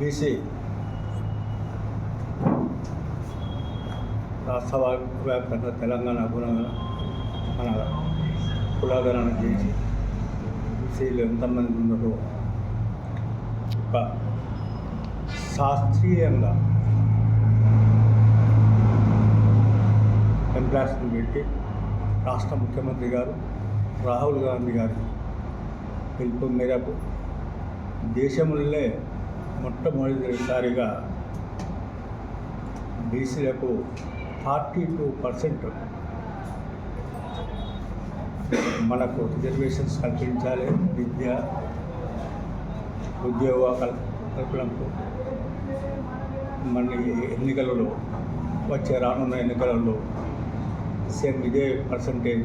BC రాష్ట్ర వ్యాప్తంగా తెలంగాణ గుణంగా మన కులాగణన చేసి బీసీలు ఎంతమంది ఉన్నారో ఒక శాస్త్రీయంగా ఎంప్లాస్ని పెట్టి రాష్ట్ర ముఖ్యమంత్రి గారు రాహుల్ గాంధీ గారి పిలుపు మేరకు దేశంలో మొట్టమొదటిసారిగా బీసీలకు ఫార్టీ టూ పర్సెంట్ మనకు రిజర్వేషన్స్ కల్పించాలి. విద్య ఉద్యోగ కల్ కల్పనకు మన ఎన్నికలలో వచ్చే రానున్న ఎన్నికలలో సేమ్ ఇదే పర్సంటేజ్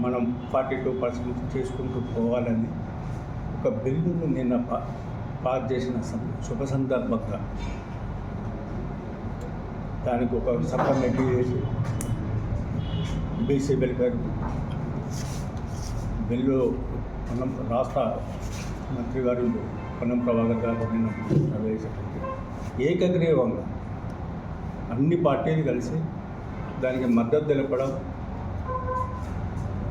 మనం ఫార్టీ టూ పర్సెంట్ చేసుకుంటూ పోవాలని ఒక బిల్లును నిన్న చేసిన శుభ సందర్భంగా దానికి ఒక సబ్ కమిటీ చేసి బీసీ వెల్ఫేర్ బిల్లు మనం రాష్ట్ర మంత్రి గారు పొన్నం ప్రభాకర్ గారు నిన్న ప్రవేశపెట్టి ఏకగ్రీవంగా అన్ని పార్టీలు కలిసి దానికి మద్దతు తెలపడం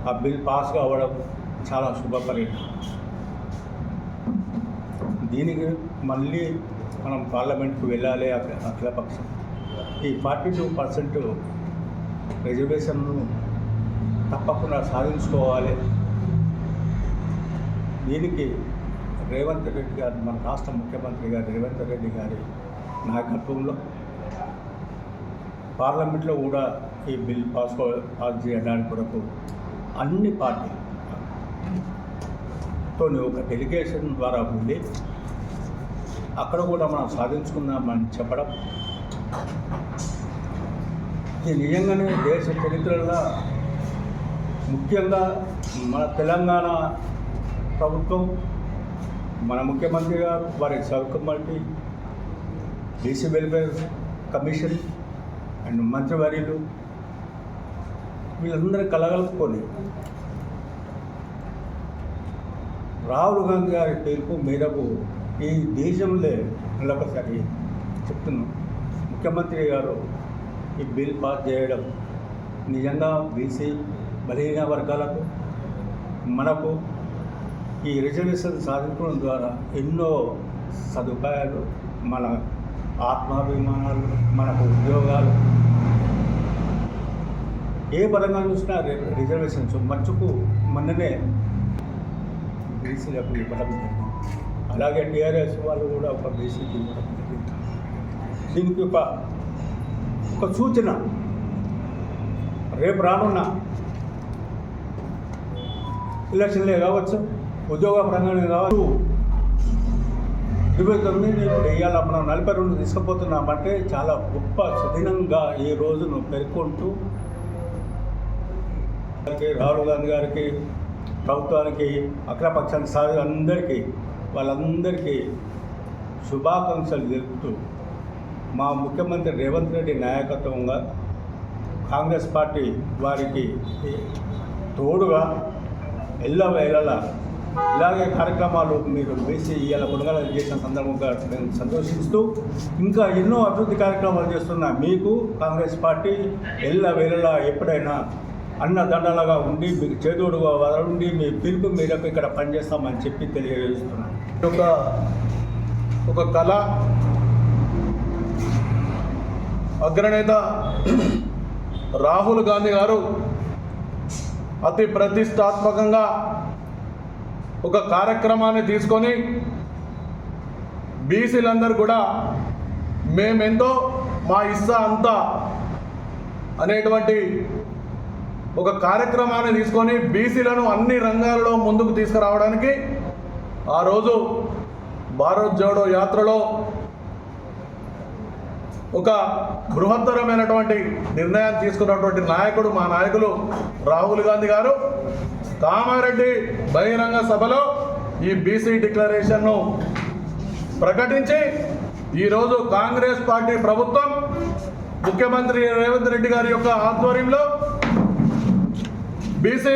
ఆ బిల్ పాస్ కావడం చాలా శుభపరిణామం. దీనికి మళ్ళీ మనం పార్లమెంట్కి వెళ్ళాలి అఖి- అఖిలపక్షం ఈ ఫార్టీ టూ పర్సెంట్ రిజర్వేషన్ను తప్పకుండా సాధించుకోవాలి. దీనికి రేవంత్ రెడ్డి గారు మన రాష్ట్ర ముఖ్యమంత్రి గారు రేవంత్ రెడ్డి గారి నాయకత్వంలో పార్లమెంట్లో కూడా ఈ బిల్ పాస్ పాస్ చేయడానికి కొరకు అన్ని పార్టీలు తోని ఒక డెలిగేషన్ ద్వారా ఉండి అక్కడ కూడా మనం సాధించుకున్నామని చెప్పడం. ఇది నిజంగానే దేశ చరిత్రలో ముఖ్యంగా మన తెలంగాణ ప్రభుత్వం మన ముఖ్యమంత్రి గారు వారి sub committee BC welfare commission and మంత్రివర్యులు వీళ్ళందరూ కలగలుపుకొని రాహుల్ గాంధీ గారి పిలుపు మేరకు ఈ దేశంలో మళ్ళొకసారి చెప్తున్నాం. ముఖ్యమంత్రి గారు ఈ బిల్ పాస్ చేయడం నిజంగా బీసీ బలహీన వర్గాలకు మనకు ఈ రిజర్వేషన్ సాధించడం ద్వారా ఎన్నో సదుపాయాలు మన ఆత్మాభిమానాలు మనకు ఉద్యోగాలు. ఏ పరంగా చూసినా రిజర్వేషన్స్ మంచుకు మొన్ననే బీసీలకు ఇవ్వడం జరిగింది. అలాగే టీఆర్ఎస్ వాళ్ళు కూడా ఒక మెసేజ్ ఇవ్వడం దీనికి ఒక ఒక సూచన. రేపు రానున్న ఎలక్షన్లే కావచ్చు ఉద్యోగ పరంగానే కావచ్చు. ఇరవై తొమ్మిది ఇవాళ మనం నలభై రెండు తీసుకుపోతున్నామంటే చాలా గొప్ప సుదినంగా ఈ రోజును పేర్కొంటూ రాహుల్ గాంధీ గారికి ప్రభుత్వానికి అఖిలపక్షానికి సాధి అందరికీ వాళ్ళందరికీ శుభాకాంక్షలు తెలుపుతూ మా ముఖ్యమంత్రి రేవంత్ రెడ్డి నాయకత్వంగా కాంగ్రెస్ పార్టీ వారికి తోడుగా ఎల్లవేళలా ఇలాగే కార్యక్రమాలు మీరు వేసి ఇవాళ కొనుగోలు చేసిన సందర్భంగా నేను సంతోషిస్తూ ఇంకా ఎన్నో అభివృద్ధి కార్యక్రమాలు చేస్తున్న మీకు కాంగ్రెస్ పార్టీ ఎల్లవేళలా ఎప్పుడైనా అన్నదండలుగా ఉండి మీకు చేదోడుగా ఉండి మీ పిలుపు మేరకు ఇక్కడ పనిచేస్తామని చెప్పి తెలియజేస్తున్నాను. ఒక ఒక కళ. అగ్రనేత రాహుల్ గాంధీ గారు అతి ప్రతిష్టాత్మకంగా ఒక కార్యక్రమాన్ని తీసుకొని బీసీలందరూ కూడా మేమెంతో మా ఇస్సా అంతా అనేటువంటి ఒక కార్యక్రమాన్ని తీసుకొని బీసీలను అన్ని రంగాలలో ముందుకు తీసుకురావడానికి ఆ రోజు భారత్ జోడో యాత్రలో ఒక బృహత్తరమైనటువంటి నిర్ణయం తీసుకున్నటువంటి నాయకుడు మా నాయకులు రాహుల్ గాంధీ గారు. కామారెడ్డి బహిరంగ సభలో ఈ బీసీ డిక్లరేషన్ను ప్రకటించి ఈరోజు కాంగ్రెస్ పార్టీ ప్రభుత్వం ముఖ్యమంత్రి రేవంత్ రెడ్డి గారి యొక్క ఆధ్వర్యంలో బీసీ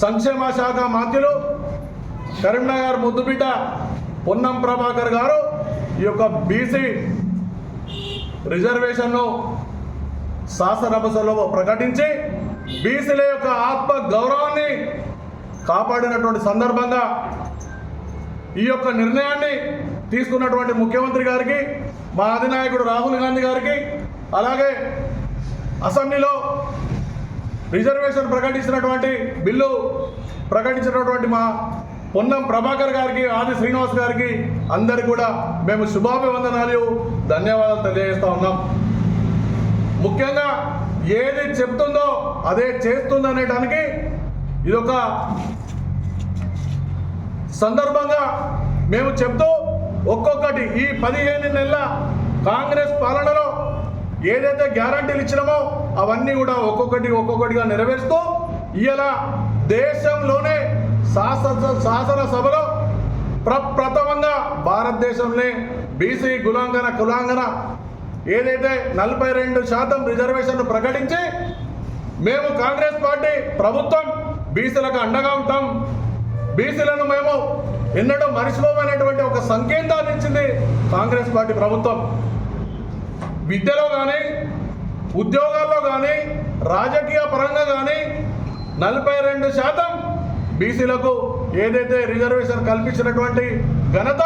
సంక్షేమ శాఖ మంత్రులు కరీంనగర్ ముద్దుబిడ్డ పొన్నం ప్రభాకర్ గారు ఈ యొక్క బీసీ రిజర్వేషన్ను శాసనసభలో ప్రకటించి బీసీల యొక్క ఆత్మ గౌరవాన్ని కాపాడినటువంటి సందర్భంగా ఈ యొక్క నిర్ణయాన్ని తీసుకున్నటువంటి ముఖ్యమంత్రి గారికి మా అధినాయకుడు రాహుల్ గాంధీ గారికి అలాగే అసెంబ్లీలో రిజర్వేషన్ ప్రకటించినటువంటి బిల్లు ప్రకటించినటువంటి మా పొన్నం ప్రభాకర్ గారికి ఆది శ్రీనివాస్ గారికి అందరికి కూడా మేము శుభాభివందనాలు ధన్యవాదాలు తెలియజేస్తా ఉన్నాం. ముఖ్యంగా ఏది చెప్తుందో అదే చేస్తుంది అనేటానికి ఇదొక సందర్భంగా మేము చెప్తూ ఒక్కొక్కటి ఈ పదిహేను నెలల కాంగ్రెస్ పాలన ఏదైతే గ్యారంటీలు ఇచ్చినామో అవన్నీ కూడా ఒక్కొక్కటి ఒక్కొక్కటిగా నెరవేరుస్తూ ఇలా దేశంలోనే శాసన శాసనసభలో ప్రప్రథమంగా భారతదేశంలో బీసీ గులాంగన కులాంగన ఏదైతే నలభై రెండు శాతం రిజర్వేషన్లు ప్రకటించి మేము కాంగ్రెస్ పార్టీ ప్రభుత్వం బీసీలకు అండగా ఉంటాం. బీసీలను మేము ఎన్నడూ మరిచిపోమైనటువంటి ఒక సంకేతాన్ని ఇచ్చింది కాంగ్రెస్ పార్టీ ప్రభుత్వం. విద్యలో కానీ ఉద్యోగాల్లో కానీ రాజకీయ పరంగా కానీ నలభై రెండు శాతం బీసీలకు ఏదైతే రిజర్వేషన్ కల్పించినటువంటి ఘనత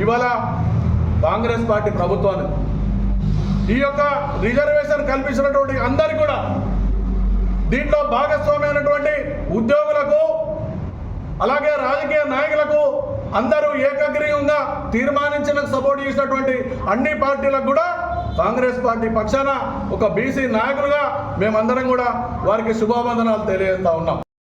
ఇవాళ కాంగ్రెస్ పార్టీ ప్రభుత్వాన్ని ఈ యొక్క రిజర్వేషన్ కల్పించినటువంటి అందరికీ కూడా దీంట్లో భాగస్వామ్యమైనటువంటి ఉద్యోగులకు అలాగే రాజకీయ నాయకులకు అందరూ ఏకగ్రీవంగా తీర్మానించిన సపోర్ట్ చేసినటువంటి అన్ని పార్టీలకు కూడా కాంగ్రెస్ పార్టీ పక్షాన ఒక బీసీ నాయకులుగా మేమందరం కూడా వారికి శుభావందనాలు తెలియజేస్తా ఉన్నాం.